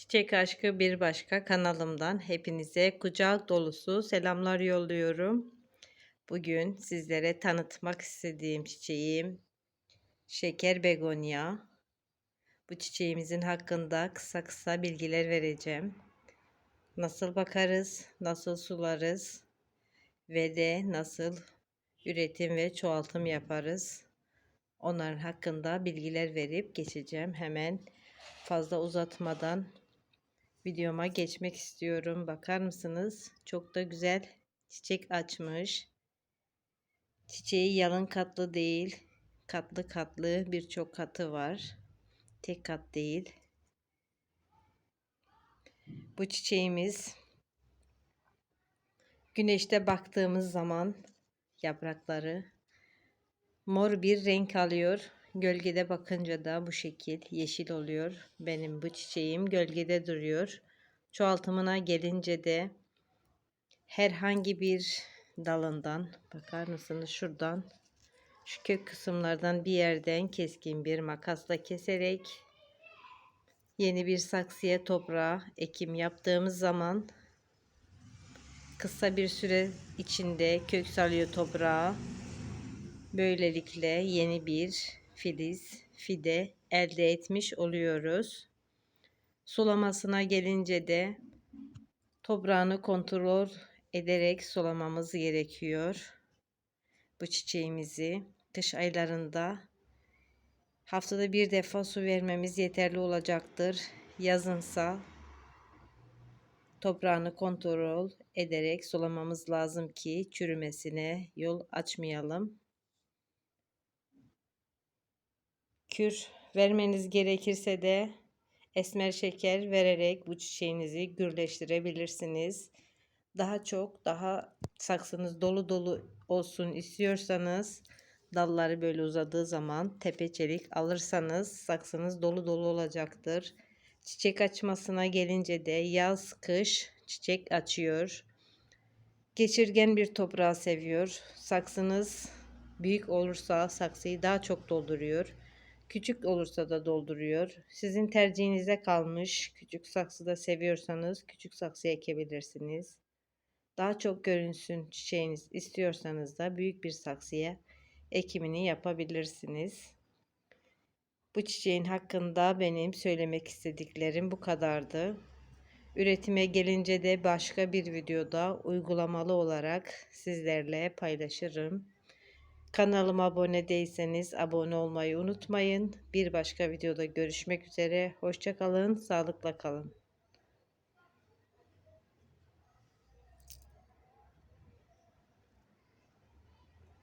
Çiçek Aşkı Bir Başka kanalımdan hepinize kucak dolusu selamlar yolluyorum. Bugün sizlere tanıtmak istediğim çiçeğim şeker begonya. Bu çiçeğimizin hakkında kısa kısa bilgiler vereceğim. Nasıl bakarız, nasıl sularız ve de nasıl üretim ve çoğaltım yaparız. Onların hakkında bilgiler verip geçeceğim. Hemen fazla uzatmadan videoma geçmek istiyorum. Bakar mısınız? Çok da güzel çiçek açmış. Çiçeği yalın katlı değil. Katlı katlı birçok katı var. Tek kat değil. Bu çiçeğimiz güneşte baktığımız zaman yaprakları mor bir renk alıyor. Gölgede bakınca da bu şekil yeşil oluyor. Benim bu çiçeğim gölgede duruyor. Çoğaltımına gelince de herhangi bir dalından bakar mısınız şuradan şu kök kısımlardan bir yerden keskin bir makasla keserek yeni bir saksıya toprağa ekim yaptığımız zaman kısa bir süre içinde kök salıyor toprağa. Böylelikle yeni bir filiz, fide elde etmiş oluyoruz. Sulamasına gelince de toprağını kontrol ederek sulamamız gerekiyor. Bu çiçeğimizi kış aylarında haftada bir defa su vermemiz yeterli olacaktır. Yazınsa toprağını kontrol ederek sulamamız lazım ki çürümesine yol açmayalım. Kür vermeniz gerekirse de esmer şeker vererek bu çiçeğinizi gürleştirebilirsiniz. Daha çok daha saksınız dolu dolu olsun istiyorsanız dalları böyle uzadığı zaman tepe çelik alırsanız saksınız dolu dolu olacaktır. Çiçek açmasına gelince de yaz kış çiçek açıyor. Geçirgen bir toprağı seviyor. Saksınız büyük olursa saksıyı daha çok dolduruyor. Küçük olursa da dolduruyor. Sizin tercihinize kalmış. Küçük saksıda seviyorsanız küçük saksı ekebilirsiniz. Daha çok görünsün çiçeğiniz istiyorsanız da büyük bir saksıya ekimini yapabilirsiniz. Bu çiçeğin hakkında benim söylemek istediklerim bu kadardı. Üretime gelince de başka bir videoda uygulamalı olarak sizlerle paylaşırım. Kanalıma abone değilseniz abone olmayı unutmayın. Bir başka videoda görüşmek üzere. Hoşçakalın, sağlıkla kalın.